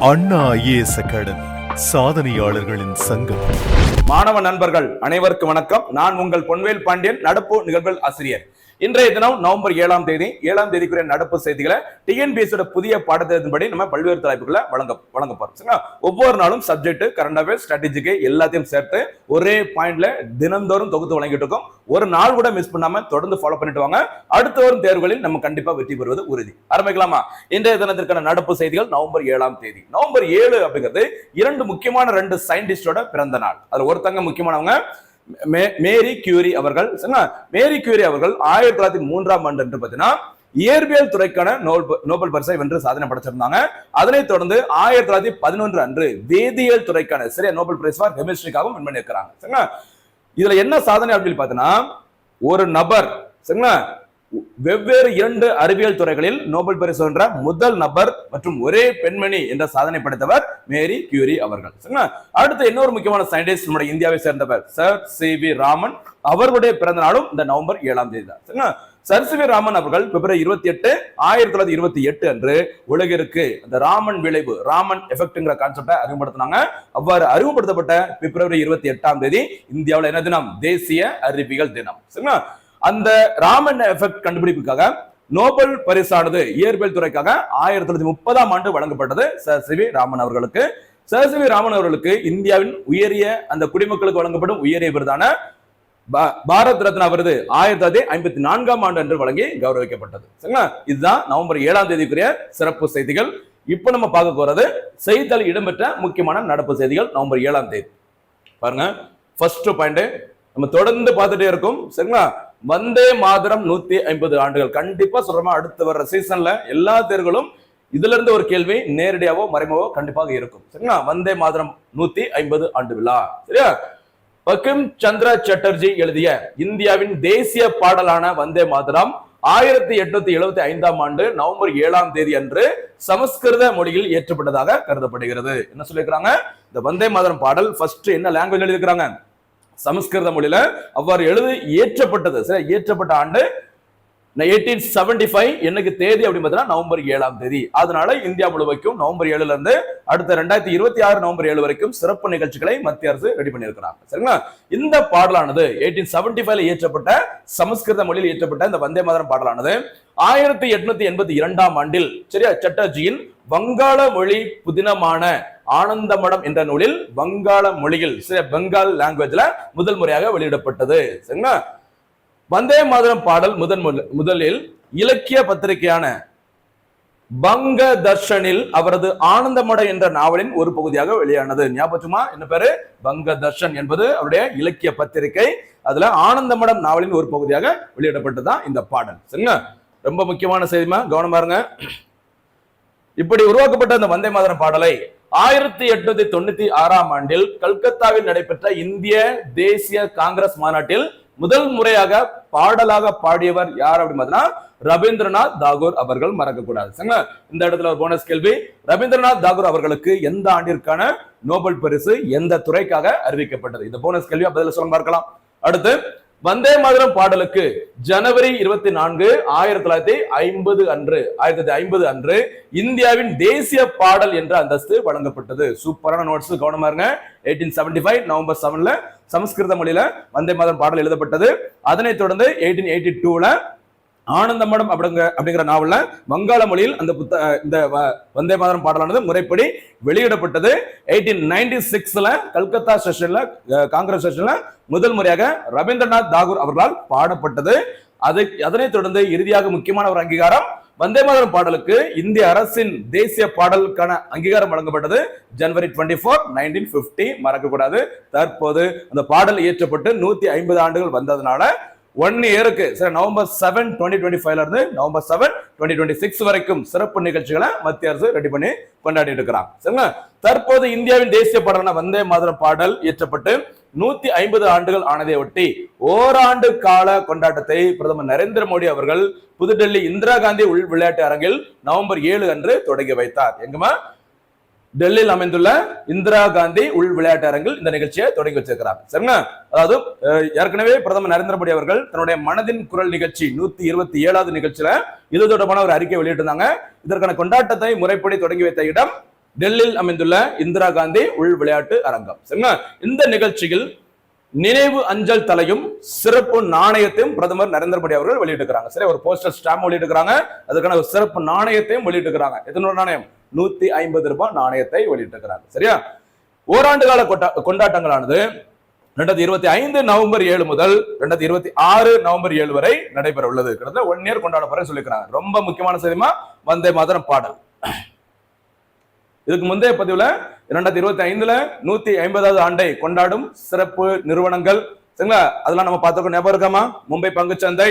அண்ணா IAS academy சாதனையாளர்களின் சங்கம். மாணவ நண்பர்கள் அனைவருக்கும் வணக்கம். நான் உங்கள் பொன்வேல் பாண்டியன் நடப்பு நிகழ்வுகள் ஆசிரியர். இன்றைய தினம் நவம்பர் ஏழாம் தேதி ஏழாம் தேதிக்குரிய நடப்பு செய்திகளை டிஎன்பிஎஸ்ஸோட புதிய பாடத்திட்டத்தின்படி நம்ம பல்வேறு தலைப்புகளை வழங்க வழங்க போறோம். ஒவ்வொரு நாளும் சப்ஜெக்ட் கரண்ட் அஃபேர்ஸ் ஸ்ட்ராட்டஜிக்கு எல்லாத்தையும் சேர்த்து ஒரே பாயிண்ட்ல தினந்தோறும் தொகுத்து வழங்கிட்டு இருக்கோம். ஒரு நாள் கூட மிஸ் பண்ணாம தொடர்ந்து ஃபாலோ பண்ணிட்டு வாங்க. அடுத்த வரும் தேர்வுகளில் நம்ம கண்டிப்பா வெற்றி பெறுவது உறுதி. ஆரம்பிக்கலாமா? இன்றைய தினத்திற்கான நடப்பு செய்திகள் நவம்பர் ஏழாம் தேதி. நவம்பர் ஏழு அப்படிங்கிறது இரண்டு முக்கியமான ரெண்டு சயின்டிஸ்டோட பிறந்த நாள். அதுல ஒருத்தங்க முக்கியமானவங்க மேரி கியூரி அவர்கள் மேரி கியூரி அவர்கள் ஆயிரத்தி தொள்ளாயிரத்தி மூன்றாம் ஆண்டு என்று பார்த்தீங்கன்னா இயற்பியல் துறைக்கான நோபல் நோபல் பரிசை வென்று சாதனை படைச்சிருந்தாங்க. அதனைத் தொடர்ந்து ஆயிரத்தி தொள்ளாயிரத்தி பதினொன்று அன்று வேதியியல் துறைக்கான சிறிய நோபல் பிரைஸ் ஃபார் கெமிஸ்ட்ரிக்காகவும் வின் பண்ணியிருக்கிறாங்க சரிங்களா இதுல என்ன சாதனை அப்படின்னு பார்த்தீங்கன்னா ஒரு நபர் சரிங்களா வெவ்வேறு இரண்டு அறிவியல் துறைகளில் நோபல் பரிசு வென்ற முதல் நபர் மற்றும் ஒரே பெண்மணி என்ற சாதனை படைத்தவர் மேரி கியூரி அவர்கள். சரிங்களா? அடுத்து இன்னொரு முக்கியமான சயின்டிஸ்ட் நம்முடைய இந்தியாவை சேர்ந்தவர் சர் சி வி ராமன். அவர்களுடைய பிறந்த நாளும் இந்த நவம்பர் ஏழாம் தேதி தான். சரிங்களா? சர் சி வி ராமன் அவர்கள் பிப்ரவரி இருபத்தி எட்டு ஆயிரத்தி தொள்ளாயிரத்தி இருபத்தி எட்டு அன்று உலகிற்கு அந்த ராமன் விளைவு ராமன் எஃபெக்ட்ங்கிற கான்செப்டை அறிமுகப்படுத்தினாங்க. அவ்வாறு அறிமுகப்படுத்தப்பட்ட பிப்ரவரி இருபத்தி எட்டாம் தேதி இந்தியாவில் என்ன தினம்? தேசிய அறிவியல் தினம். சரிங்களா? அந்த ராமன் எஃபெக்ட் கண்டுபிடிப்புக்காக நோபல் பரிசானது இயற்பியல் துறைக்காக ஆயிரத்தி தொள்ளாயிரத்தி முப்பதாம் ஆண்டு வழங்கப்பட்டது சர் சி. வி. ராமன் அவர்களுக்கு. Sir C. வி. ராமன் அவர்களுக்கு இந்தியாவின் உயரிய அந்த குடிமக்களுக்கு வழங்கப்படும் உயரிய விருதான பா- பாரத் ரத்னா விருது ஆயிரத்தி தொள்ளாயிரத்தி ஐம்பத்தி நான்காம் ஆண்டு அன்று வழங்கி கௌரவிக்கப்பட்டது. சரிங்களா? இதுதான் நவம்பர் ஏழாம் தேதிக்குரிய சிறப்பு செய்திகள். இப்போ நம்ம பார்க்க போறது செய்தித்தாள் இடம்பெற்ற முக்கியமான நடப்பு செய்திகள் நவம்பர் ஏழாம் தேதி. பாருங்க. ஃபர்ஸ்ட் பாயிண்ட் நம்ம தொடர்ந்து பார்த்துட்டே இருக்கோம். சரிங்களா? வந்தே மாதரம் நூத்தி ஐம்பது ஆண்டுகள். கண்டிப்பா சொல்றமா அடுத்து வர்ற சீசன்ல எல்லா தேர்களும் இதுல இருந்து ஒரு கேள்வி நேரடியாவோ மறைமுகவோ கண்டிப்பாக இருக்கும். சரிங்களா? வந்தே மாதரம் நூத்தி ஐம்பது ஆண்டு விழா. சரியா? பக்கிம் சந்திர சட்டர்ஜி எழுதிய இந்தியாவின் தேசிய பாடலான வந்தே மாதரம் ஆயிரத்தி எட்நூத்தி எழுபத்தி ஐந்தாம் ஆண்டு நவம்பர் ஏழாம் தேதி அன்று சமஸ்கிருத மொழியில் ஏற்றப்பட்டதாக கருதப்படுகிறது. என்ன சொல்லியிருக்கிறாங்க? இந்த வந்தே மாதரம் பாடல் ஃபர்ஸ்ட் என்ன லாங்குவேஜ் எழுதியிருக்கிறாங்க? சமஸ்கிருத மொழியில அவ்வாறு எழுதி ஏற்றப்பட்டது சரி ஏற்றப்பட்ட ஆண்டு எயிட்டீன் செவன்டி ஃபைவ் என்னைக்கு தேதி அப்படின்னு பார்த்தீங்கன்னா நவம்பர் ஏழாம் தேதி. அதனால இந்தியா முழுவதும் நவம்பர் ஏழுல இருந்து அடுத்த ரெண்டாயிரத்தி இருபத்தி ஆறு நவம்பர் ஏழு வரைக்கும் சிறப்பு நிகழ்ச்சிகளை மத்திய அரசு ரெடி பண்ணியிருக்கிறாங்க. சரிங்களா? இந்த பாடலானது எயிட்டீன் செவன்டி ஃபைவ்ல இயற்றப்பட்ட சமஸ்கிருத மொழியில் இயற்றப்பட்ட இந்த வந்தே மாதரம் பாடலானது ஆயிரத்தி எட்நூத்தி எண்பத்தி இரண்டாம் ஆண்டில் சரியா சட்டர்ஜியின் வங்காள மொழி புதினமான ஆனந்தமடம் என்ற நூலில் வங்காள மொழியில் சில பெங்கால் லாங்குவேஜ்ல முதல் முறையாக வெளியிடப்பட்டது. சரிங்களா? வந்தே மாதிரம் பாடல் முதன் முதல்- முதலில் இலக்கிய பத்திரிகையான பங்க தர்ஷனில் அவரது ஆனந்தமட என்ற நாவலின் ஒரு பகுதியாக வெளியானது. ஞாபகமா என்ன பேரு? பங்க தர்ஷன் என்பது அவருடைய இலக்கிய பத்திரிகை. அதுல ஆனந்தமடம் நாவலின் ஒரு பகுதியாக வெளியிடப்பட்டதான் இந்த பாடல். சரிங்களா? ரொம்ப முக்கியமான செய்திமா கவனமா இருங்க. இப்படி உருவாக்கப்பட்ட அந்த வந்தே மாதரம் பாடலை ஆயிரத்தி எட்நூத்தி தொண்ணூத்தி ஆறாம் ஆண்டில் கல்கத்தாவில் நடைபெற்ற இந்திய தேசிய காங்கிரஸ் மாநாட்டில் முதல் முறையாக பாடலாக பாடியவர் யார் அப்படின்னு பார்த்தீங்கன்னா ரவீந்திரநாத் தாகூர் அவர்கள் மறக்க கூடாது இந்த இடத்துல ஒரு போனஸ் கேள்வி. ரவீந்திரநாத் தாகூர் அவர்களுக்கு எந்த ஆண்டிற்கான நோபல் பரிசு எந்த துறைக்காக அறிவிக்கப்பட்டது? இந்த போனஸ் கேள்வி பதில சொல்ல பார்க்கலாம் அடுத்து வந்தே மாதரம் பாடலுக்கு ஜனவரி இருபத்தி நான்கு ஆயிரத்தி தொள்ளாயிரத்தி ஐம்பது அன்று ஆயிரத்தி தொள்ளாயிரத்தி ஐம்பது அன்று இந்தியாவின் தேசிய பாடல் என்ற அந்தஸ்து வழங்கப்பட்டது. சூப்பரான நோட்ஸ் கவனமா இருங்க. எயிட்டீன் செவன்டி ஃபைவ் நவம்பர் செவன்ல சமஸ்கிருத மொழியில வந்தே மாதரம் பாடல் எழுதப்பட்டது. அதனைத் தொடர்ந்து எயிட்டீன் எயிட்டி டூல ஆனந்தமடம் அப்படிங்க அப்படிங்கிற நாவல்ல வங்காள மொழியில் அந்த புத்த இந்த வ- வந்தே மாதரம் பாடலானது முறைப்படி வெளியிடப்பட்டது. எயிட்டீன் நைன்டி சிக்ஸ்ல கல்கத்தா செஷன்ல காங்கிரஸ் செஷன்ல முதல் முறையாக ரவீந்திரநாத் தாகூர் அவர்களால் பாடப்பட்டது. அதை அதனைத் தொடர்ந்து இறுதியாக முக்கியமான ஒரு அங்கீகாரம் வந்தே மாதரம் பாடலுக்கு இந்திய அரசின் தேசிய பாடலுக்கான அங்கீகாரம் வழங்கப்பட்டது. January twenty four nineteen fifty மறக்கக்கூடாது. தற்போது அந்த பாடல் இயற்றப்பட்டு நூத்தி ஐம்பது ஆண்டுகள் வந்ததுனால ஒன் இயருக்கு சரி நவம்பர் செவன் டுவெண்ட்டி டுவெண்ட்டி ஃபைவ்ல இருந்து November seven twenty twenty six வரைக்கும் சிறப்பு நிகழ்ச்சிகளை மத்திய அரசு ரெடி பண்ணி கொண்டாடிட்டு இருக்கிறாங்க. சரிங்களா? தற்போது இந்தியாவின் தேசிய பாடலான வந்தே மாதிரம் பாடல் இயற்றப்பட்டு நூத்தி ஐம்பது ஆண்டுகள் ஆனதை ஒட்டி ஓராண்டு கால கொண்டாட்டத்தை பிரதமர் நரேந்திர மோடி அவர்கள் புதுடெல்லி இந்திரா காந்தி உள் விளையாட்டு அரங்கில் நவம்பர் ஏழு அன்று தொடங்கி வைத்தார். எங்கம்மா? டெல்லியில் அமைந்துள்ள இந்திரா காந்தி உள் விளையாட்டு அரங்கில் இந்த நிகழ்ச்சியை தொடங்கி வச்சிருக்கிறாங்க சரிங்களா? அதாவது ஏற்கனவே பிரதமர் நரேந்திர மோடி அவர்கள் தன்னுடைய மனதின் குரல் நிகழ்ச்சி நூத்தி இருபத்தி ஏழாவது நிகழ்ச்சியில இது தொடர்பான ஒரு அறிக்கை வெளியிட்டிருந்தாங்க. இதற்கான கொண்டாட்டத்தை முறைப்படி தொடங்கி வைத்த இடம் டெல்லியில் அமைந்துள்ள இந்திரா காந்தி உள் விளையாட்டு அரங்கம். சரிங்களா? இந்த நிகழ்ச்சியில் நினைவு அஞ்சல் தலையும் சிறப்பு நாணயத்தையும் பிரதமர் நரேந்திர மோடி அவர்கள் வெளியிட்டுக்கிறாங்க சரி ஒரு போஸ்டர் ஸ்டாம்ப் வெளியிட்டுக்கிறாங்க அதுக்கான ஒரு சிறப்பு நாணயத்தையும் வெளியிட்டுக்கிறாங்க எத்தனை நாணயம்? நூத்தி ஐம்பது ரூபாய் நாணயத்தை வெளியிட்டிருக்கிறாங்க சரியா? ஓராண்டு கால கொண்டாட்டங்களானது ரெண்டாயிரத்தி இருபத்தி ஐந்து நவம்பர் ஏழு முதல் ரெண்டாயிரத்தி இருபத்தி ஆறு நவம்பர் ஏழு வரை நடைபெற உள்ளது கிட்டத்தட்ட ஒன் இயர் கொண்டாட போற சொல்லிக்கிறாங்க ரொம்ப முக்கியமான செய்திமா வந்தே மாதரம் பாடல். இதுக்கு முந்தைய பதிவுல இரண்டாயிரத்தி இருபத்தி ஐந்துல நூத்தி ஐம்பதாவது ஆண்டை கொண்டாடும் சிறப்பு நிறுவனங்கள். சரிங்களா? அதெல்லாம் நம்ம பார்த்துக்கோ ஞாபகம் இருக்காமா மும்பை பங்குச்சந்தை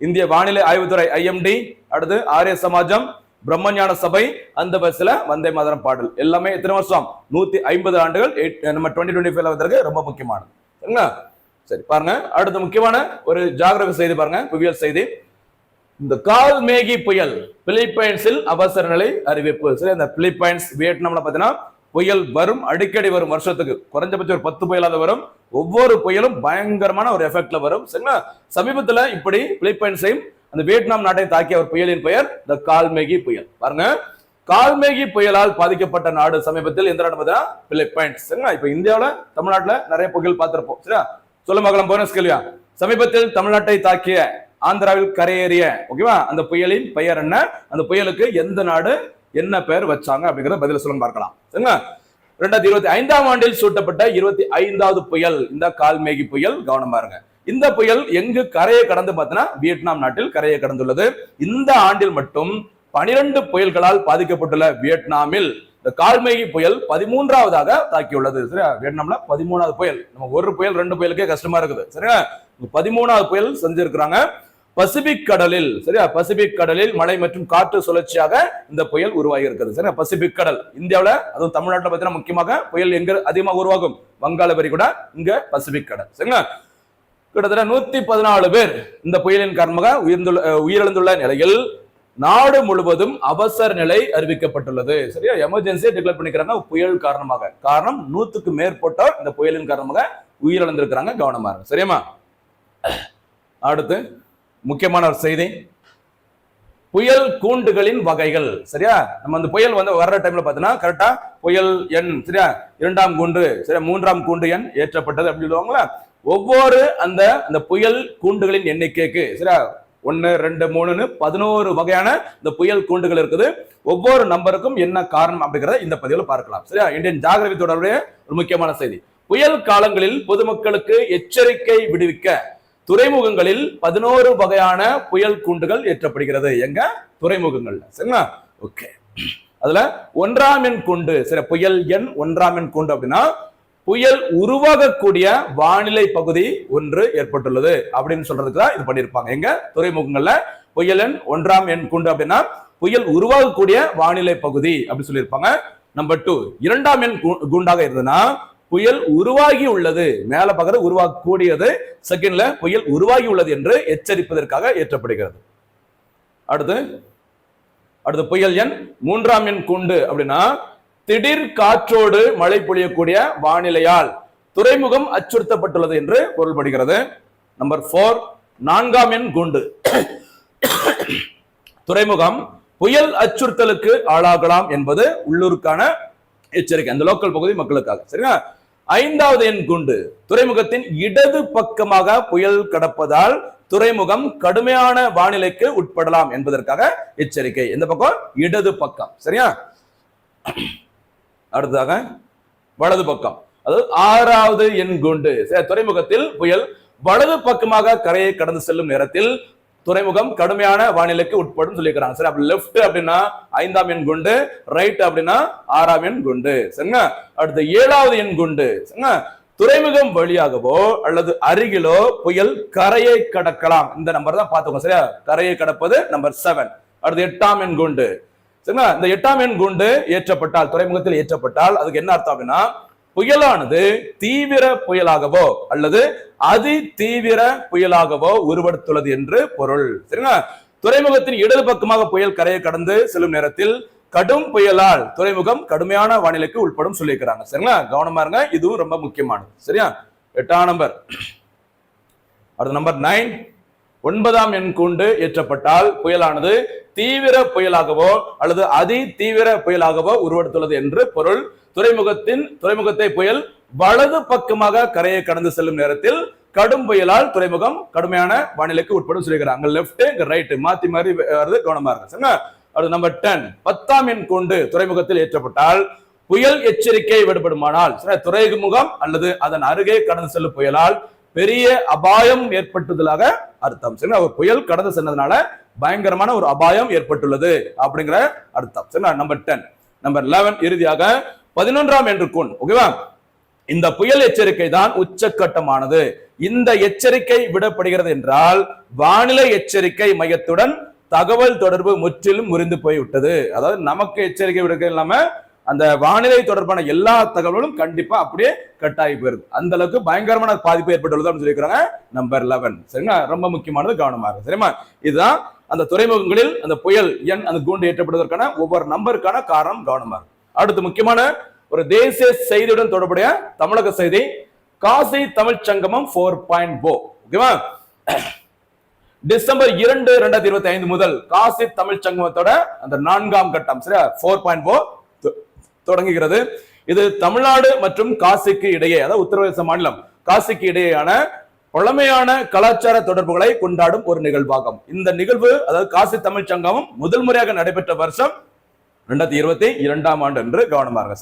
இந்திய வானிலை ஆய்வுத்துறை ஐஎம்டி அடுத்து ஆரிய சமாஜம் பிரம்மஞான சபை அந்த பஸ்ல வந்தே மாதரம் பாடல். எல்லாமே எத்தனை வருஷம்? நூத்தி ஐம்பது ஆண்டுகள் நம்ம டுவெண்ட்டி டுவெண்ட்டி ஃபைவ்ல வந்திருக்கு ரொம்ப முக்கியமானது. சரிங்களா? சரி பாருங்க. அடுத்த முக்கியமான ஒரு ஜாகிரக செய்தி பாருங்க புவியியல் செய்தி. இந்த கால் மேகி புயல் பிலிப்பைன்ஸில் அவசர நிலை அறிவிப்பு. சரி அந்த பிலிப்பைன்ஸ் வியட்நாம்ல பாத்தீங்கன்னா புயல் வரும் அடிக்கடி வரும் வருஷத்துக்கு. குறைஞ்சபட்சம் ஒரு பத்து புயலாவது வரும். ஒவ்வொரு புயலும் பயங்கரமான ஒரு எஃபெக்ட்ல வரும். சரிங்களா? சமீபத்துல இப்படி பிலிப்பைன்ஸையும் அந்த வியட்நாம் நாட்டை தாக்கிய ஒரு புயலின் பெயர் த கால்மேகி புயல். பாருங்க. கால்மேகி புயலால் பாதிக்கப்பட்ட நாடு சமீபத்தில் எந்த நாடு பார்த்தீங்கன்னா? பிலிப்பைன்ஸ். சரிங்களா? இப்ப இந்தியாவில் தமிழ்நாட்டில் நிறைய புயல் பார்த்திருப்போம். சரியா? சொல்ல மகளம் போனஸ் கேள்வியா? சமீபத்தில் தமிழ்நாட்டை தாக்கிய ஆந்திராவில் கரையேறிய ஓகேவா? அந்த புயலின் பெயர் என்ன? அந்த புயலுக்கு எந்த நாடு என்ன பெயர் வச்சாங்க அப்படிங்கிறத பதில சொல்லுங்க பார்க்கலாம். சரிங்களா? ரெண்டாயிரத்தி இருபத்தி ஐந்தாம் ஆண்டில் சூட்டப்பட்ட இருபத்தி ஐந்தாவது புயல் இந்த கால்மேகி புயல். கவனமா இருங்க இந்த புயல் எங்கு கரையை கடந்து பார்த்தீங்கன்னா வியட்நாம் நாட்டில் கரையை கடந்துள்ளது. இந்த ஆண்டில் மட்டும் பனிரெண்டு புயல்களால் பாதிக்கப்பட்டுள்ள வியட்நாமில் இந்த கால்மேகி புயல் பதிமூன்றாவதாக தாக்கியுள்ளது. சரியா? வியட்நாம்ல பதிமூணாவது புயல். நம்ம ஒரு புயல் ரெண்டு புயலுக்கே கஷ்டமா இருக்குது. சரியா? பதிமூணாவது புயல் செஞ்சிருக்கிறாங்க. பசிபிக் கடலில் சரியா? பசிபிக் கடலில் மழை மற்றும் காற்று சுழற்சியாக இந்த புயல் உருவாகி இருக்குது சரியா? பசிபிக் கடல். இந்தியாவில் அதுவும் தமிழ்நாட்டில் பார்த்தீங்கன்னா முக்கியமாக புயல் எங்க அதிகமாக உருவாகும்? வங்காள கூட இங்க பசிபிக் கடல். சரிங்களா? கிட்டத்தட்ட நூத்தி பதினாலு பேர் இந்த புயலின் காரணமாக உயிர்ந்துள்ள உயிரிழந்துள்ள நிலையில் நாடு முழுவதும் அவசர நிலை அறிவிக்கப்பட்டுள்ளது. சரியா? எமர்ஜென்சியை டிக்ளேர் பண்ணிக்கிறாங்க புயல் காரணமாக. காரணம் நூத்துக்கு மேற்பட்டோர் இந்த புயலின் காரணமாக உயிரிழந்திருக்கிறாங்க. கவனமா இருங்க. சரியாமா அடுத்து முக்கியமான ஒரு செய்தி. புயல் கூண்டுகளின் வகைகள். சரியா? நம்ம அந்த புயல் வந்து வர்ற டைம்ல பாத்தீங்கன்னா கரெக்டா புயல் எண் சரியா? இரண்டாம் கூண்டு சரியா? மூன்றாம் கூண்டு எண் ஏற்றப்பட்டது அப்படி சொல்லுவாங்களா? ஒவ்வொரு அந்த அந்த புயல் கூண்டுகளின் எண்ணிக்கைக்கு சரியா? ஒன்று ரெண்டு மூணுன்னு பதினோரு வகையான இந்த புயல் கூண்டுகள் இருக்குது. ஒவ்வொரு நம்பருக்கும் என்ன காரணம் அப்படிங்கிறத இந்த பதிவில் பார்க்கலாம். சரியா? இந்தியன் ஜாகிரவி தொடர்புடைய ஒரு முக்கியமான செய்தி. புயல் காலங்களில் பொதுமக்களுக்கு எச்சரிக்கை விடுவிக்க துறைமுகங்களில் பதினோரு வகையான புயல் கூண்டுகள் ஏற்றப்படுகிறது. எங்க? துறைமுகங்கள்ல. சரிங்களா? ஓகே அதுல ஒன்றாம் எண் கூண்டு சரி புயல் எண் ஒன்றாம் எண் கூண்டு அப்படின்னா புயல் உருவாகக்கூடிய வானிலை பகுதி ஒன்று ஏற்பட்டுள்ளது அப்படின்னு சொல்றதுக்கு தான் இது பண்ணியிருப்பாங்க. எங்க? துறைமுகங்கள்ல. புயல் எண் ஒன்றாம் எண் குண்டு அப்படின்னா புயல் உருவாகக்கூடிய வானிலை பகுதி அப்படி சொல்லியிருப்பாங்க. நம்பர் டூ இரண்டாம் எண் குண்டாக கூண்டாக இருந்ததுன்னா புயல் உருவாகி உள்ளது. மேல பக்கத்துல உருவாகக்கூடியது. செகண்ட்ல புயல் உருவாகி உள்ளது என்று எச்சரிப்பதற்காக ஏற்றப்படுகிறது. அடுத்து அடுத்து புயல் எண் மூன்றாம் எண் கூண்டு அப்படின்னா திடீர் காற்றோடு மழை பொழியக்கூடிய வானிலையால் துறைமுகம் அச்சுறுத்தப்பட்டுள்ளது என்று பொருள்படுகிறது. நம்பர் ஃபோர் நான்காம் எண் குண்டு. துறைமுகம் புயல் அச்சுறுத்தலுக்கு ஆளாகலாம் என்பது உள்ளூருக்கான எச்சரிக்கை. அந்த லோக்கல் பகுதி மக்களுக்காக. சரிங்களா? ஐந்தாவது எண் குண்டு. துறைமுகத்தின் இடது பக்கமாக புயல் கடப்பதால் துறைமுகம் கடுமையான வானிலைக்கு உட்படலாம் என்பதற்காக எச்சரிக்கை. எந்த பக்கம்? இடது பக்கம். சரியா? அடுத்ததாக வலது பக்கம். அதாவது ஆறாவது எண் குண்டு. சரி, துறைமுகத்தில் புயல் வலது பக்கமாக கரையை கடந்து செல்லும் நேரத்தில் துறைமுகம் கடுமையான வானிலைக்கு உட்படும் சொல்லியிருக்கிறாங்க. சரி அப்ப லெஃப்ட் அப்படின்னா ஐந்தாம் எண் குண்டு ரைட் அப்படின்னா ஆறாம் எண் குண்டு. சரிங்க அடுத்து ஏழாவது எண் குண்டு. சரிங்க துறைமுகம் வழியாகவோ அல்லது அருகிலோ புயல் கரையை கடக்கலாம். இந்த நம்பர் தான் பார்த்துக்கோங்க. சரியா? கரையை கடப்பது நம்பர் செவன் அடுத்து எட்டாம் எண் குண்டு. சரிங்களா? இந்த எட்டாம் எண் குண்டு ஏற்றப்பட்டால் துறைமுகத்தில் ஏற்றப்பட்டால் அதுக்கு என்ன அர்த்தம் அப்படின்னா புயலானது தீவிர புயலாகவோ அல்லது அதி தீவிர புயலாகவோ உருவெடுத்துள்ளது என்று பொருள். சரிங்களா? துறைமுகத்தின் இடது பக்கமாக புயல் கரையை கடந்து செல்லும் நேரத்தில் கடும் புயலால் துறைமுகம் கடுமையான வானிலைக்கு உட்படும் சொல்லியிருக்கிறாங்க. சரிங்களா? கவனமா இருங்க. இதுவும் ரொம்ப முக்கியமானது. சரியா? எட்டாம் நம்பர். அடுத்த நம்பர் நைன். ஒன்பதாம் எண் கூண்டு ஏற்றப்பட்டால் புயலானது தீவிர புயலாகவோ அல்லது அதி தீவிர புயலாகவோ உருவெடுத்துள்ளது என்று பொருள். துறைமுகத்தின் துறைமுகத்தை புயல் வலது பக்கமாக கரையை கடந்து செல்லும் நேரத்தில் கடும் புயலால் துறைமுகம் கடுமையான வானிலைக்கு உட்படும் சொல்லிக்கிறாங்க லெப்ட் இங்க ரைட் மாத்தி மாறி வருது கவனமா இருங்க. சரிங்களா? நம்பர் டென் பத்தாம் எண் கொண்டு துறைமுகத்தில் ஏற்றப்பட்டால் புயல் எச்சரிக்கை விடுபடுமானால் துறைமுகம் அல்லது அதன் அருகே கடந்து செல்லும் புயலால் பெரிய அபாயம் ஏற்பட்டுள்ளதாக அர்த்தம். சரிங்களா? ஒரு புயல் கடந்து சென்றதுனால பயங்கரமான ஒரு அபாயம் ஏற்பட்டுள்ளது அப்படிங்கிற அர்த்தம். சரிங்களா? நம்பர் டென் நம்பர் லெவன் இறுதியாக பதினொன்றாம் என்று கொண் ஓகேவா இந்த புயல் எச்சரிக்கை தான் உச்சக்கட்டமானது. இந்த எச்சரிக்கை விடப்படுகிறது என்றால் வானிலை எச்சரிக்கை மையத்துடன் தகவல் தொடர்பு முற்றிலும் முறிந்து போய்விட்டது. அதாவது நமக்கு எச்சரிக்கை விடுக்க இல்லாம அந்த வானிலை தொடர்பான எல்லா தகவல்களும் கண்டிப்பா அப்படியே கட் ஆகி போயிருது. அந்த அளவுக்கு பயங்கரமான பாதிப்பு ஏற்பட்டுள்ளது அப்படின்னு சொல்லியிருக்காங்க நம்பர் லெவன் சரிங்களா? ரொம்ப முக்கியமானது கவனமாக இருக்கு. சரிமா இதுதான் அந்த துறைமுகங்களில் அந்த புயல் எண் அந்த கூண்டு ஏற்றப்படுவதற்கான ஒவ்வொரு நம்பருக்கான காரணம் கவனமாக அடுத்து முக்கியமான ஒரு தேசிய செய்தியுடன் தொடர்புடைய தமிழக செய்தி காசி தமிழ் சங்கமம் ஃபோர் பாயிண்ட் போ ஓகேவா டிசம்பர் இரண்டு ரெண்டாயிரத்தி இருபத்தி ஐந்து முதல் காசி தமிழ் சங்கமத்தோட அந்த நான்காம் கட்டம். சரியா? ஃபோர் பாயிண்ட் போ தொடங்குகிறது. இது தமிழ்நாடு மற்றும் காசிக்கு இடையே அதாவது உத்தரப்பிரதேச மாநிலம் காசிக்கு இடையேயான பழமையான கலாச்சார தொடர்புகளை கொண்டாடும் ஒரு நிகழ்வாகும். இந்த நிகழ்வு அதாவது காசி தமிழ் சங்கமும் முதல் முறையாக நடைபெற்ற வருஷம் ரெண்டாயிரத்தி இருபத்தி இரண்டாம் ஆண்டு என்று கவனமாக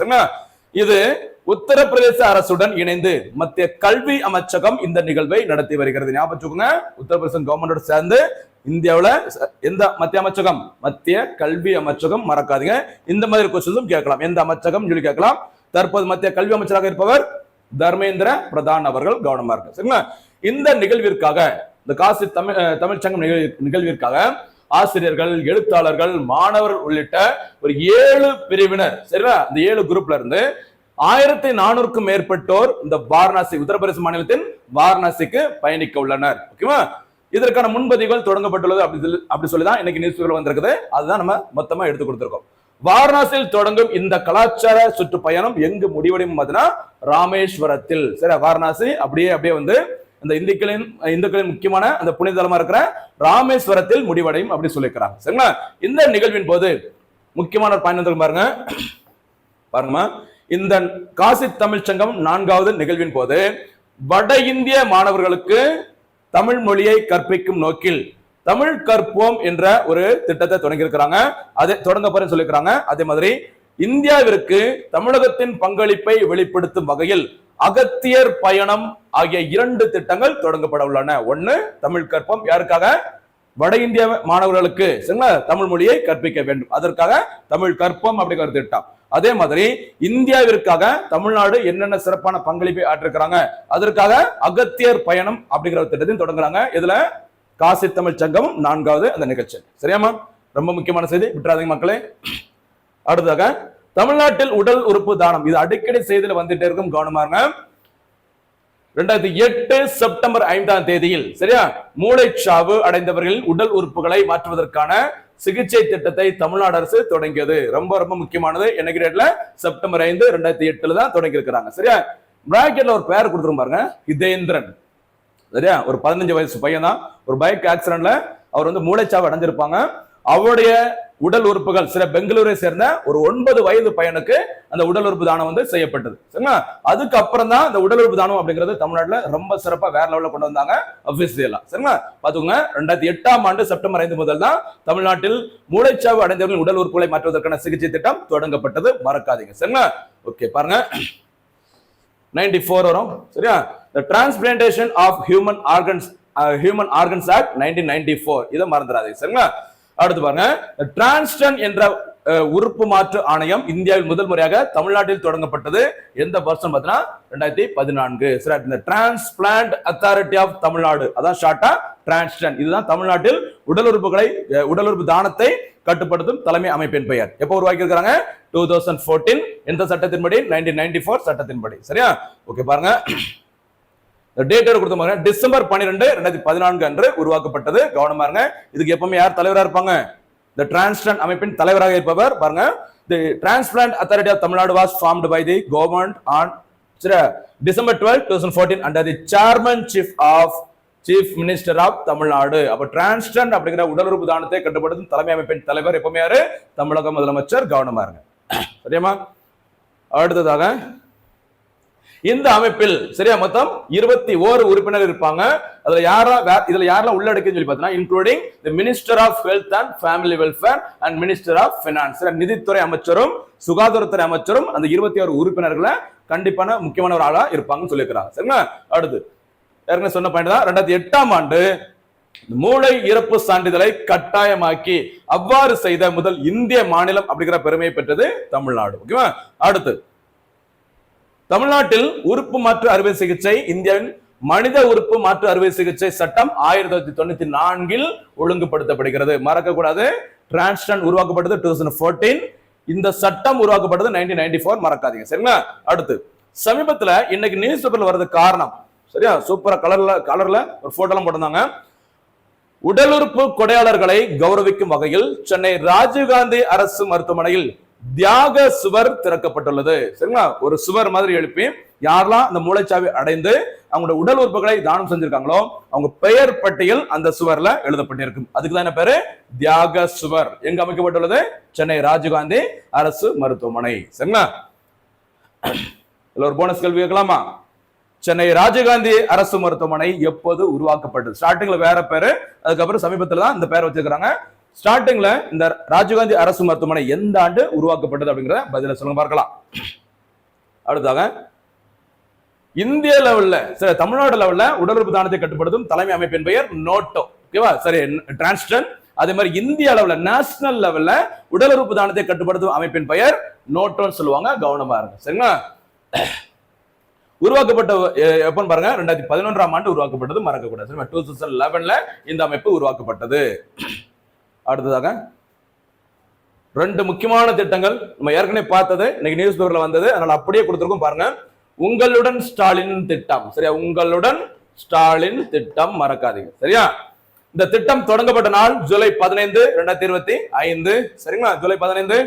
இது உத்தரப்பிரதேச அரசுடன் இணைந்து மத்திய கல்வி அமைச்சகம் இந்த நிகழ்வை நடத்தி வருகிறது. ஞாபகம் வச்சுக்கோங்க உத்தரப்பிரதேச கவர்மெண்டோட சேர்ந்து இந்தியாவில் எந்த மத்திய அமைச்சகம்? மத்திய கல்வி அமைச்சகம் மறக்காதீங்க. இந்த மாதிரி கொஸ்டின்ஸும் கேட்கலாம். எந்த அமைச்சகம் சொல்லி கேட்கலாம். தற்போது மத்திய கல்வி அமைச்சராக இருப்பவர் தர்மேந்திர பிரதான் அவர்கள் கவனமா இருக்கு சரிங்களா? இந்த நிகழ்விற்காக இந்த காசி தமிழ் தமிழ்ச்சங்கம் நிகழ்- நிகழ்விற்காக ஆசிரியர்கள் எழுத்தாளர்கள் மாணவர்கள் உள்ளிட்ட ஒரு ஏழு பிரிவினர் சரிங்களா? இந்த ஏழு குரூப்ல இருந்து ஆயிரத்தி நானூறுக்கும் மேற்பட்டோர் இந்த வாரணாசி உத்தரப்பிரதேச மாநிலத்தின் வாரணாசிக்கு பயணிக்க உள்ளனர். ஓகேவா? இதற்கான முன்பதிவுகள் தொடங்கப்பட்டுள்ளது அப்படி சொல்லி அப்படி சொல்லிதான் இன்னைக்கு நியூஸ் பேப்பர் வந்திருக்குது. அதுதான் நம்ம மொத்தமா எடுத்து கொடுத்துருக்கோம். வாரணாசியில் தொடங்கும் இந்த கலாச்சார சுற்றுப்பயணம் எங்கு முடிவடையும் பார்த்தீங்கன்னா ராமேஸ்வரத்தில். சரி வாரணாசி அப்படியே அப்படியே வந்து இந்த இந்துக்களின் இந்துக்களின் முக்கியமான அந்த புனிதலமா இருக்கிற ராமேஸ்வரத்தில் முடிவடையும் அப்படி சொல்லியிருக்கிறாங்க. சரிங்களா? இந்த நிகழ்வின் போது முக்கியமான ஒரு பயணம் பாருங்க. பாருங்கம்மா. இந்த காசி தமிழ் சங்கம் நான்காவது நிகழ்வின் போது வட இந்திய மாணவர்களுக்கு தமிழ் மொழியை கற்பிக்கும் நோக்கில் தமிழ் கற்போம் என்ற ஒரு திட்டத்தை தொடங்கியிருக்கிறாங்க. அதை தொடங்க போறேன்னு சொல்லியிருக்கிறாங்க. அதே மாதிரி இந்தியாவிற்கு தமிழகத்தின் பங்களிப்பை வெளிப்படுத்தும் வகையில் அகத்தியர் பயணம் ஆகிய இரண்டு திட்டங்கள் தொடங்கப்பட உள்ளன. ஒன்னு தமிழ் கற்போம். யாருக்காக? வட இந்திய மாணவர்களுக்கு சரிங்களா? தமிழ் மொழியை கற்பிக்க வேண்டும். அதற்காக தமிழ் கற்போம் அப்படிங்கிற திட்டம். அதே மாதிரி இந்தியாவிற்காக தமிழ்நாடு என்னென்ன சிறப்பான பங்களிப்பை ஆற்றிருக்கிறாங்க? அதற்காக அகத்தியர் பயணம் அப்படிங்கிற ஒரு திட்டத்தையும் தொடங்குறாங்க. இதுல காசி தமிழ் சங்கம் நான்காவது அந்த நிகழ்ச்சி. சரியாமா ரொம்ப முக்கியமான செய்தி. விட்டுறாதீங்க மக்களே. அடுத்ததாக தமிழ்நாட்டில் உடல் உறுப்பு தானம். இது அடிக்கடி செய்தியில வந்துட்டே இருக்கும். கவனமாருங்க ரெண்டாயிரத்தி எட்டு செப்டம்பர் ஐந்தாம் தேதியில் சரியா? மூளைச்சாவு அடைந்தவர்களின் உடல் உறுப்புகளை மாற்றுவதற்கான சிகிச்சை திட்டத்தை தமிழ்நாடு அரசு தொடங்கியது. ரொம்ப ரொம்ப முக்கியமானது. என்ன கிரேட்ல செப்டம்பர் ஐந்து ரெண்டாயிரத்தி எட்டுல தான் தொடங்கி இருக்கிறாங்க சரியா பிராக்கெட்ல ஒரு பேர் கொடுத்துரும் பாருங்க. இதேந்திரன். சரியா? ஒரு பதினஞ்சு வயசு பையன் தான் ஒரு பைக் ஆக்சிடென்ட்ல அவர் வந்து மூளைச்சாவை அடைஞ்சிருப்பாங்க. அவருடைய உடல் உறுப்புகள் சில பெங்களூரை சேர்ந்த ஒரு ஒன்பது வயது பையனுக்கு அந்த உடல் உறுப்பு தானம் வந்து செய்யப்பட்டது. சரிங்களா? அதுக்கப்புறம் தான் இந்த உடல் உறுப்பு தானம் அப்படிங்கிறது தமிழ்நாட்டில் ரொம்ப சிறப்பாக வேற லெவலில் கொண்டு வந்தாங்க அபிஷியலா சரிங்களா? பார்த்துக்கோங்க ரெண்டாயிரத்தி எட்டாம் ஆண்டு செப்டம்பர் ஐந்து முதல் தான் தமிழ்நாட்டில் மூளைச்சாவு அடைந்தவர்களின் உடல் உறுப்புகளை மாற்றுவதற்கான சிகிச்சை திட்டம் தொடங்கப்பட்டது. மறக்காதீங்க. சரிங்களா? ஓகே பாருங்க. நைன்டி ஃபோர் வரும். சரியா? The transplantation of human organs human organs act nineteen ninety four இதை மறந்துடாதீங்க. சரிங்களா? அடுத்து பாருங்க. டிரான்ஸ்டன் என்ற உறுப்பு மாற்று ஆணையம் இந்தியாவில் முதல் முறையாக தமிழ்நாட்டில் தொடங்கப்பட்டது. எந்த வருஷம் பார்த்தீங்கன்னா? ரெண்டாயிரத்தி பதினான்கு. சரி இந்த டிரான்ஸ்பிளான்ட் அத்தாரிட்டி ஆஃப் தமிழ்நாடு. அதான் ஷார்ட்டா டிரான்ஸ்டன் இதுதான் தமிழ்நாட்டில் உடல் உறுப்புகளை உடல் உறுப்பு தானத்தை கட்டுப்படுத்தும் தலைமை அமைப்பின் பெயர். எப்போ உருவாக்கி இருக்காங்க டூ தௌசண்ட் ஃபோர்டீன் எந்த சட்டத்தின்படி? நைன்டீன் நைன்டி ஃபோர் சட்டத்தின்படி. சரியா? ஓகே பாருங்க. டேட்டர் கொடுத்த பாருங்க. டிசம்பர் பன்னிரெண்டு ரெண்டாயிரத்தி பதினான்கு அன்று உருவாக்கப்பட்டது. கவனமா இருங்க. இதுக்கு எப்பவுமே யார் தலைவரா இருப்பாங்க? இந்த டிரான்ஸ்டன் அமைப்பின் தலைவராக இருப்பவர் பாருங்க. The transplant authority of Tamil Nadu was formed by the government on சரி December twelve two thousand fourteen under the chief of chief minister of Tamil Nadu அப்ப டிரான்ஸ்டன் அப்படிங்கிற உடல் உறுப்பு தானத்தை கட்டுப்படுத்தும் தலைமை அமைப்பின் தலைவர் எப்பவுமே யாரு? தமிழக முதலமைச்சர். கவனமா இருங்க. சரியாமா அடுத்ததாக இந்த அமைப்பில் சரியா மொத்தம் இருபத்தி ஓரு உறுப்பினர் இருப்பாங்க. அதுல யாரா இதுல யாரெல்லாம் உள்ளடக்குன்னு சொல்லி பார்த்தீங்கன்னா including the minister of health and family welfare and minister of finance நிதித்துறை அமைச்சரும் சுகாதாரத்துறை அமைச்சரும் அந்த இருபத்தி ஆறு உறுப்பினர்களை கண்டிப்பான முக்கியமான ஒரு ஆளா இருப்பாங்கன்னு சொல்லியிருக்கிறாங்க சரிங்களா? அடுத்து ஏற்கனவே சொன்ன பாயிண்ட் தான் ரெண்டாயிரத்தி எட்டாம் ஆண்டு மூளை இறப்பு சான்றிதழை கட்டாயமாக்கி அவ்வாறு செய்த முதல் இந்திய மாநிலம் அப்படிங்கிற பெருமையை பெற்றது தமிழ்நாடு. ஓகேவா? அடுத்து தமிழ்நாட்டில் உறுப்பு மாற்று அறுவை சிகிச்சை இந்தியாவின் மனித உறுப்பு மாற்று அறுவை சிகிச்சை சட்டம் ஆயிரத்தி தொள்ளாயிரத்தி தொண்ணூத்தி நான்கில் ஒழுங்குபடுத்தப்படுகிறது. மறக்க கூடாது டிரான்ஸ்டன் உருவாக்கப்பட்டது டூ தௌசண்ட் ஃபோர்டீன் இந்த சட்டம் உருவாக்கப்பட்டது நைன்டீன் நைன்டி ஃபோர் மறக்காதீங்க. சரிங்களா? அடுத்து சமீபத்துல இன்னைக்கு நியூஸ் பேப்பர்ல வர்றது காரணம். சரியா? சூப்பரா கலர்ல கலர்ல ஒரு போட்டோலாம் போட்டிருந்தாங்க. உடல் உறுப்பு கொடையாளர்களை கௌரவிக்கும் வகையில் சென்னை ராஜீவ்காந்தி அரசு மருத்துவமனையில் தியாக சுவர் திறக்கப்பட்டுள்ளது. சரிங்களா? ஒரு சுவர் மாதிரி எழுப்பி யாரெல்லாம் அந்த மூளைச்சாவை அடைந்து அவங்களோட உடல் உறுப்புகளை தானம் செஞ்சிருக்காங்களோ அவங்க பெயர் பட்டியல் அந்த சுவர்ல எழுதப்பட்டிருக்கும். அதுக்கு தான் என்ன பேரு? தியாக சுவர். எங்க அமைக்கப்பட்டுள்ளது? சென்னை ராஜீவ்காந்தி அரசு மருத்துவமனை. சரிங்களா? ஒரு போனஸ் கேள்வி கேட்கலாமா? சென்னை ராஜீவ்காந்தி அரசு மருத்துவமனை எப்போது உருவாக்கப்பட்டது? ஸ்டார்டிங்ல வேற பேரு அதுக்கப்புறம் சமீபத்துல தான் இந்த பேர் வச்சிருக்காங்க ஸ்டார்டிங்ல இந்த ராஜீவ்காந்தி அரசு மருத்துவமனை எந்த ஆண்டு உருவாக்கப்பட்டது அப்படிங்கிற பதில சொல்லுங்க பார்க்கலாம். அடுத்தாக இந்திய லெவல்ல சரி தமிழ்நாடு லெவல்ல உடல் உறுப்பு தானத்தை கட்டுப்படுத்தும் தலைமை அமைப்பின் பெயர் நோட்டோ. ஓகேவா சரி டிரான்ஸ்டன் அதே மாதிரி இந்திய அளவுல நேஷனல் லெவல்ல உடல் உறுப்பு தானத்தை கட்டுப்படுத்தும் அமைப்பின் பெயர் நோட்டோன்னு சொல்லுவாங்க. கவனமா இருக்கு சரிங்களா? உருவாக்கப்பட்ட எ- எப்பன்னு பாருங்க ரெண்டாயிரத்தி பதினொன்றாம் ஆண்டு உருவாக்கப்பட்டது மறக்கக்கூடாது. டூ தௌசண்ட் லெவன்ல இந்த அமைப்பு உருவாக்கப்பட்டது. அடுத்ததாக ரெண்டு முக்கியமான திட்டங்கள். நம்ம ஏற்கனவே பார்த்தது இன்னைக்கு நியூஸ் பேப்பர்ல வந்தது. அதனால அப்படியே கொடுத்துருக்கோம் பாருங்க. உங்களுடன் ஸ்டாலின் திட்டம். சரியா? உங்களுடன் ஸ்டாலின் திட்டம் மறக்காதீங்க. சரியா? இந்த திட்டம் தொடங்கப்பட்ட நாள் ஜூலை பதினைந்து ரெண்டாயிரத்தி இருபத்தி ஐந்து. சரிங்களா? ஜூலை பதினைந்து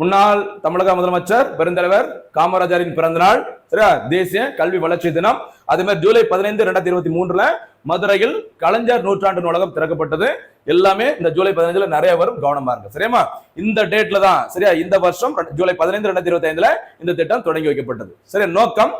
முன்னாள் தமிழக முதலமைச்சர் பெருந்தலைவர் காமராஜரின் பிறந்த நாள் சரியா தேசிய கல்வி வளர்ச்சி தினம். அதே மாதிரி ஜூலை பதினைந்து ரெண்டாயிரத்தி இருபத்தி மூன்றுல மதுரையில் கலைஞர் நூற்றாண்டு நூலகம் திறக்கப்பட்டது. எல்லாமே இந்த ஜூலை பதினைஞ்சுல நிறைய வரும் கவனமா இருக்கு சரியாமா இந்த டேட்ல தான் சரியா? இந்த வருஷம் ஜூலை பதினைந்து ரெண்டாயிரத்தி இருபத்தி ஐந்துல இந்த திட்டம் தொடங்கி வைக்கப்பட்டது. சரி நோக்கம்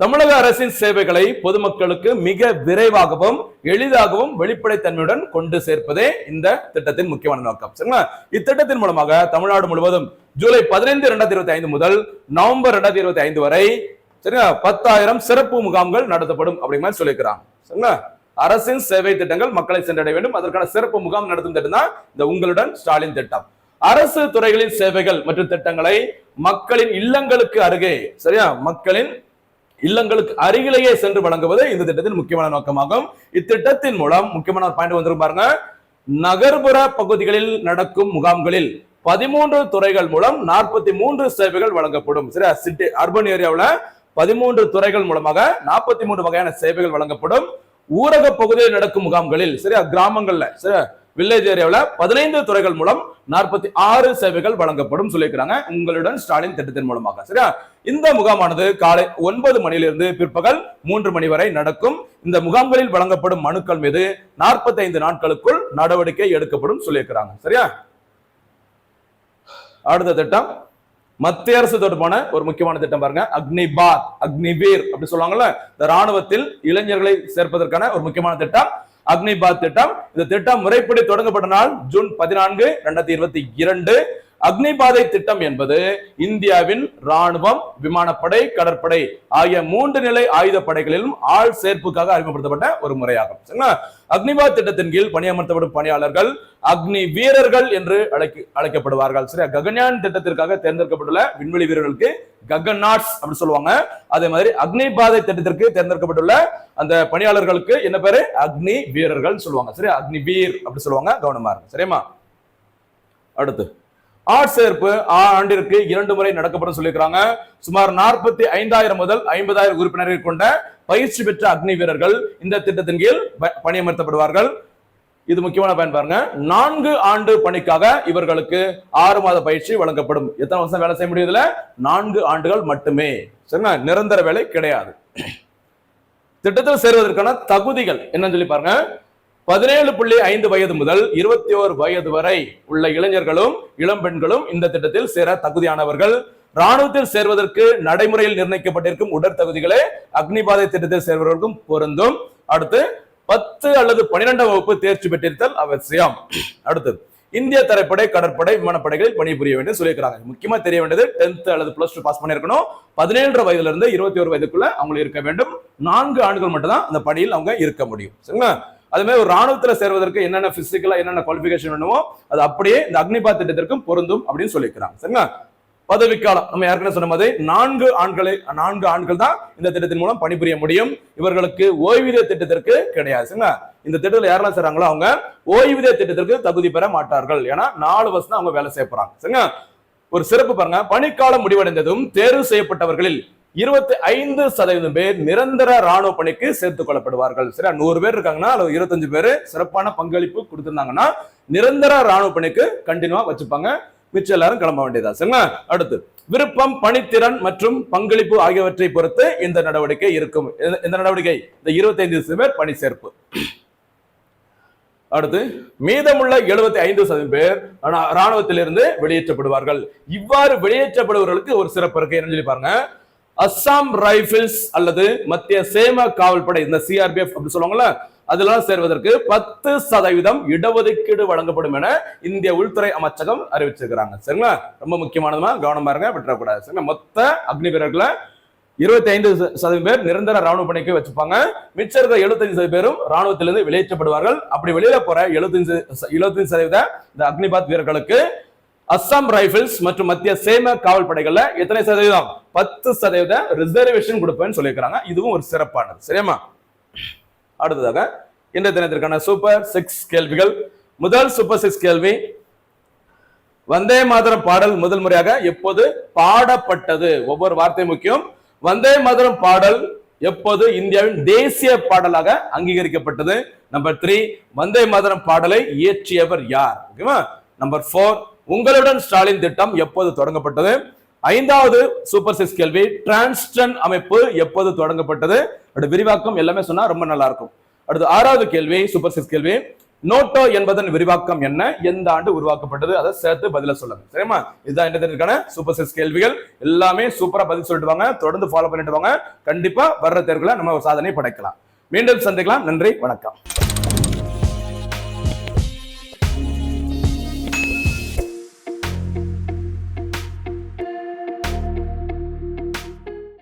தமிழக அரசின் சேவைகளை பொதுமக்களுக்கு மிக விரைவாகவும் எளிதாகவும் வெளிப்படைத்தன்மையுடன் கொண்டு சேர்ப்பதே இந்த திட்டத்தின் முக்கியமான நோக்கம். சரிங்களா? இத்திட்டத்தின் மூலமாக தமிழ்நாடு முழுவதும் ஜூலை பதினைந்து ரெண்டாயிரத்தி இருபத்தி ஐந்து முதல் நவம்பர் ரெண்டாயிரத்தி இருபத்தி ஐந்து வரை சரிங்களா? பத்தாயிரம் சிறப்பு முகாம்கள் நடத்தப்படும் அப்படிங்கிற மாதிரி சொல்லியிருக்கிறாங்க. சரிங்களா? அரசின் சேவை திட்டங்கள் மக்களை சென்றடைய வேண்டும். அதற்கான சிறப்பு முகாம் நடத்தும் திட்டம் தான் இந்த உங்களுடன் ஸ்டாலின் திட்டம். அரசு துறைகளின் சேவைகள் மற்றும் திட்டங்களை மக்களின் இல்லங்களுக்கு அருகே சரியா? மக்களின் இல்லங்களுக்கு அருகிலேயே சென்று வழங்குவது இந்த திட்டத்தின் முக்கியமான நோக்கமாகும். இத்திட்டத்தின் மூலம் முக்கியமான பாயிண்ட் வந்துரும் பாருங்க. நகர்ப்புற பகுதிகளில் நடக்கும் முகாம்களில் பதிமூன்று துறைகள் மூலம் நாற்பத்தி மூன்று சேவைகள் வழங்கப்படும். சரியா? சிட்டி அர்பன் ஏரியாவில் பதிமூன்று துறைகள் மூலமாக நாற்பத்தி மூன்று வகையான சேவைகள் வழங்கப்படும். ஊரக பகுதியில் நடக்கும் முகாம்களில் சரியா? கிராமங்கள்ல சரியா? வில்லேஜ் ஏரியாவுல பதினைந்து துறைகள் மூலம் நாற்பத்தி ஆறு சேவைகள் வழங்கப்படும் சொல்லியிருக்கிறாங்க. உங்களுடன் ஸ்டாலின் திட்டத்தின் மூலமாக. சரியா? இந்த முகாமானது காலை ஒன்பது மணியிலிருந்து பிற்பகல் மூன்று மணி வரை நடக்கும். இந்த முகாம்களில் வழங்கப்படும் மனுக்கள் மீது 45 நாட்களுக்குள் நடவடிக்கை எடுக்கப்படும் சொல்லியிருக்கிறாங்க. சரியா? அடுத்த திட்டம். மத்திய அரசு தொடர்பான ஒரு முக்கியமான திட்டம் பாருங்க. அக்னிபாத் அக்னிவீர் அப்படி சொல்லுவாங்கல்ல இந்த ராணுவத்தில் இளைஞர்களை சேர்ப்பதற்கான ஒரு முக்கியமான திட்டம். அக்னிபாத் திட்டம். இந்த திட்டம் முறைப்படி தொடங்கப்பட்ட நாள் ஜூன் பதினான்கு இரண்டாயிரத்தி இருபத்தி இரண்டு. அக்னிபாதை திட்டம் என்பது இந்தியாவின் ராணுவம் விமானப்படை கடற்படை ஆகிய மூன்று நிலை ஆயுத படைகளிலும் ஆள் சேர்ப்புக்காக அறிமுகப்படுத்தப்பட்ட ஒரு முறையாகும். சரிங்களா? அக்னிபாத் திட்டத்தின் கீழ் பணியமர்த்தப்படும் பணியாளர்கள் அக்னி வீரர்கள் என்று அழைக்க அழைக்கப்படுவார்கள். சரியா? ககன்யான் திட்டத்திற்காக தேர்ந்தெடுக்கப்பட்டுள்ள விண்வெளி வீரர்களுக்கு ககன்நாட்ஸ் அப்படின்னு சொல்லுவாங்க. அதே மாதிரி அக்னிபாதை திட்டத்திற்கு தேர்ந்தெடுக்கப்பட்டுள்ள அந்த பணியாளர்களுக்கு என்ன பேரு? அக்னி வீரர்கள் சொல்லுவாங்க. சரியா? அக்னி வீர் அப்படின்னு சொல்லுவாங்க. கவனமா இருக்கு சரியாமா? அடுத்து. ஆட்சேர்ப்பு ஆண்டிற்கு இரண்டு முறை நடக்கப்படும் சொல்லியிருக்கிறாங்க. சுமார் நாற்பத்தி ஐந்தாயிரம் முதல் ஐம்பதாயிரம் உறுப்பினர்கள் கொண்ட பயிற்சி பெற்ற அக்னி வீரர்கள் இந்த திட்டத்தின் கீழ் ப- பணியமர்த்தப்படுவார்கள். இது முக்கியமான பயன் பாருங்க. நான்கு ஆண்டு பணிக்காக இவர்களுக்கு ஆறு மாத பயிற்சி வழங்கப்படும். எத்தனை வருஷம் வேலை செய்ய முடியுதுல? நான்கு ஆண்டுகள் மட்டுமே. சரிங்களா? நிரந்தர வேலை கிடையாது. திட்டத்தில் சேருவதற்கான தகுதிகள் என்னன்னு சொல்லி பாருங்க. பதினேழு புள்ளி ஐந்து வயது முதல் இருபத்தி ஓரு வயது வரை உள்ள இளைஞர்களும் இளம் பெண்களும் இந்த திட்டத்தில் சேர தகுதியானவர்கள். ராணுவத்தில் சேர்வதற்கு நடைமுறையில் நிர்ணயிக்கப்பட்டிருக்கும் உடற்தகுதிகளே அக்னிபாதை திட்டத்தில் சேர்வதற்கும் பொருந்தும். அடுத்து பத்து அல்லது பனிரெண்டாம் வகுப்பு தேர்ச்சி பெற்றிருத்தல் அவசியம். அடுத்தது இந்திய தரைப்படை கடற்படை விமானப்படைகளில் பணிபுரிய வேண்டும் சொல்லியிருக்கிறாங்க. முக்கியமா தெரிய வேண்டியது டென்த் அல்லது பிளஸ் டூ பாஸ் பண்ணிருக்கணும் பதினேழு வயதுல இருந்து இருபத்தி ஒரு வயதுக்குள்ள அவங்க இருக்க வேண்டும். நான்கு ஆண்டுகள் மட்டும் தான் அந்த பணியில் அவங்க இருக்க முடியும். சரிங்களா? அதே மாதிரி ஒரு ராணுவத்துல சேர்வதற்கு என்னென்ன பிசிக்கலா என்னென்ன குவாலிபிகேஷன் வேணுமோ அது அப்படியே இந்த அக்னிபாத் திட்டத்திற்கும் பொருந்தும் அப்படின்னு சொல்லியிருக்கிறாங்க சரிங்களா? பதவிக்காலம். நம்ம ஏற்கனவே சொன்ன மாதிரி நான்கு ஆண்களை நான்கு ஆண்கள் தான் இந்த திட்டத்தின் மூலம் பணிபுரிய முடியும். இவர்களுக்கு ஓய்வூதிய திட்டத்திற்கு கிடையாது. இந்த திட்டத்தில் யாரெல்லாம் செய்றாங்களோ அவங்க ஓய்வூதிய திட்டத்திற்கு தகுதி பெற மாட்டார்கள். ஏன்னா நாலு வருஷம் தான் அவங்க வேலை செய்ய போறாங்க. சரிங்க ஒரு சிறப்பு பாருங்க. பணிக்காலம் முடிவடைந்ததும் தேர்வு செய்யப்பட்டவர்களில் இருபத்தி ஐந்து சதவீதம் பேர் நிரந்தர ராணுவ பணிக்கு சேர்த்துக் கொள்ளப்படுவார்கள் சரியா? நூறு பேர் இருக்காங்கன்னா அல்லது இருபத்தஞ்சு பேர் சிறப்பான பங்களிப்பு கொடுத்திருந்தாங்கன்னா நிரந்தர ராணுவ பணிக்கு கண்டினியூவா வச்சுப்பாங்க. மிச்சம் எல்லாரும் கிளம்ப வேண்டியதா சரிங்களா? அடுத்து விருப்பம் பணித்திறன் மற்றும் பங்களிப்பு ஆகியவற்றை பொறுத்து இந்த நடவடிக்கை இருக்கும். இந்த- இந்த நடவடிக்கை? இந்த இருபத்தைந்து பேர் பணி சேர்ப்பு. அடுத்து மீதமுள்ள 75% ஐந்து சதவீதம் பேர் ராணுவத்திலிருந்து வெளியேற்றப்படுவார்கள். இவ்வாறு வெளியேற்றப்படுபவர்களுக்கு ஒரு சிறப்பு இருக்கு. என்ன சொல்லி பாருங்க. அஸ்ஸாம் ரைபிள்ஸ் அல்லது மத்திய சேம காவல்படை இந்த சிஆர்பிஎஃப் அப்படி சொல்லுவாங்கல்ல அதெல்லாம் சேர்வதற்கு பத்து சதவீதம் இடஒதுக்கீடு வழங்கப்படும் என இந்திய உள்துறை அமைச்சகம் அறிவிச்சிருக்கிறாங்க. சரிங்களா? ரொம்ப முக்கியமானதுமா கவனம் பாருங்க விட்டுறக்கூடாது. சரிங்களா? மொத்த அக்னி வீரர்களை இருபத்தி ஐந்து சதவீதம் பேர் நிரந்தர ராணுவ பணிக்கு வச்சுப்பாங்க. மிச்சம் இருக்கிற எழுபத்தஞ்சு சதவீதம் பேரும் ராணுவத்திலிருந்து வெளியேற்றப்படுவார்கள். அப்படி வெளியில போற எழுபத்தஞ்சு எழுபத்தஞ்சு சதவீத இந்த அக்னிபாத் வீரர்களுக்கு அஸ்ஸாம் ரைபிள்ஸ் மற்றும் மத்திய சேம காவல் படைகள்ல எத்தனை சதவீதம்? பத்து சதவீத ரிசர்வேஷன் கொடுப்பேன்னு சொல்லியிருக்கிறாங்க. இதுவும் ஒரு சிறப்பானது. சரியாமா அடுத்ததாக இன்றைய தினத்திற்கான சூப்பர் சிக்ஸ் கேள்விகள். முதல் சூப்பர் சிக்ஸ் கேள்வி வந்தே மாதரம் பாடல் முதல் முறையாக எப்போது பாடப்பட்டது? ஒவ்வொரு வார்த்தை முக்கியம். வந்தே மாதரம் பாடல் எப்போது இந்தியாவின் தேசிய பாடலாக அங்கீகரிக்கப்பட்டது? நம்பர் த்ரீ வந்தே மாதரம் பாடலை இயற்றியவர் யார்? ஓகேவா? நம்பர் ஃபோர் உங்களுடன் ஸ்டாலின் திட்டம் எப்போது தொடங்கப்பட்டது? ஐந்தாவது சூப்பர் சிக்ஸ் கேள்வி டிரான்ஸ்டன் அமைப்பு எப்போது தொடங்கப்பட்டது? அடுத்து விரிவாக்கம் எல்லாமே சொன்னா ரொம்ப நல்லா இருக்கும் அடுத்து ஆறாவது கேள்வி சூப்பர் சிக்ஸ் கேள்வி நோட்டோ என்பதன் விரிவாக்கம் என்ன? எந்த ஆண்டு உருவாக்கப்பட்டது? அதை சேர்த்து பதில சொல்லுங்க. சரிமா இதுதான் என்னதற்கான சூப்பர் சிக்ஸ் கேள்விகள். எல்லாமே சூப்பரா பதில் சொல்லிடுவாங்க தொடர்ந்து ஃபாலோ பண்ணிட்டு வாங்க. கண்டிப்பா வர்ற தேர்வுகளை நம்ம சாதனை படைக்கலாம். மீண்டும் சந்திக்கலாம். நன்றி. வணக்கம்.